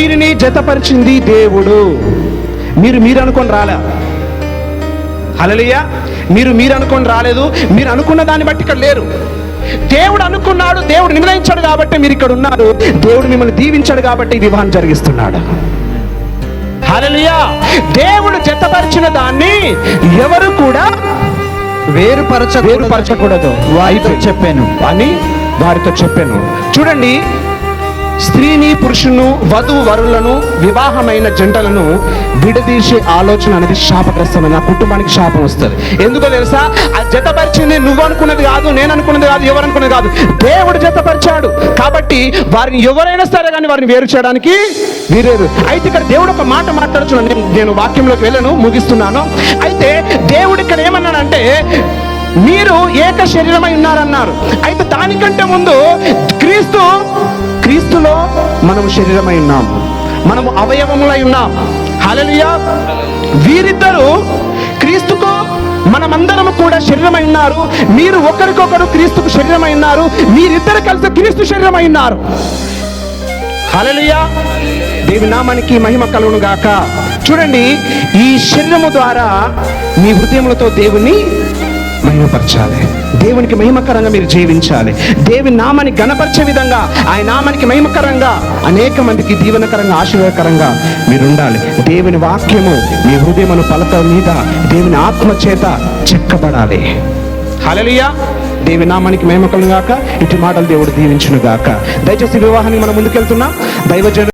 వీరిని జతపరిచింది దేవుడు. మీరు మీరు అనుకొని రాలే? హలలియ మీరు మీరు అనుకొని రాలేదు. మీరు అనుకున్న దాన్ని బట్టి ఇక్కడ లేరు. దేవుడు అనుకున్నాడు దేవుడు నిర్ణయించాడు కాబట్టి మీరు ఇక్కడ ఉన్నారు. దేవుడు మిమ్మల్ని దీవించాడు కాబట్టి ఈ వివాహం జరిగిస్తున్నాడు. హలలియ దేవుడు జతపరిచిన దాన్ని ఎవరు కూడా వేరుపరచ వేరుపరచకూడదు. వారితో చెప్పాను. అని వారితో చెప్పాను. చూడండి స్త్రీని పురుషును వధువు వరులను వివాహమైన జంటలను విడదీసే ఆలోచన అనేది శాపగ్రస్తమైన ఆ కుటుంబానికి శాపం వస్తుంది. ఎందుకో తెలుసా? ఆ జతపరిచింది నువ్వు అనుకున్నది కాదు నేను అనుకున్నది కాదు ఎవరు అనుకున్నది కాదు. దేవుడు జతపరిచాడు. కాబట్టి వారిని ఎవరైనా సరే కానీ వారిని వేరు చేయడానికి వీరేరు. అయితే ఇక్కడ దేవుడు ఒక మాట మాట్లాడుతున్నాను నేను నేను వాక్యంలోకి వెళ్ళను ముగిస్తున్నాను. అయితే దేవుడు ఇక్కడ ఏమన్నాడంటే మీరు ఏక శరీరమై ఉన్నారన్నారు. అయితే దానికంటే ముందు క్రీస్తు క్రీస్తులో మనము శరీరమై ఉన్నాం. మనము అవయవములై ఉన్నాం. హలలియా వీరిద్దరూ క్రీస్తుకు మనమందరము కూడా శరీరమై ఉన్నారు. మీరు ఒకరికొకరు క్రీస్తుకు శరీరమై ఉన్నారు. మీరిద్దరు కలిసి క్రీస్తు శరీరమై ఉన్నారు. హలలియా దేవి నామానికి మహిమ కలుగును గాక. చూడండి ఈ శరీరము ద్వారా మీ హృదయములతో దేవుని మహిమపరచాలి దేవునికి మహిమకరంగా మీరు జీవించాలి. దేవి నామాన్ని గణపరిచే విధంగా ఆయన నామానికి మహిమకరంగా అనేక మందికి దీవెనకరంగా ఆశీర్వాదకరంగా మీరు ఉండాలి. దేవుని వాక్యము మీ హృదయమును పలక మీద దేవుని ఆత్మ చేత చెక్కబడాలి. హలలియా దేవి నామానికి మహిమకలను గాక ఇటు మాటలు దేవుడు దీవించును గాక దయచేసి వివాహానికి మనం ముందుకెళ్తున్నాం. దైవజన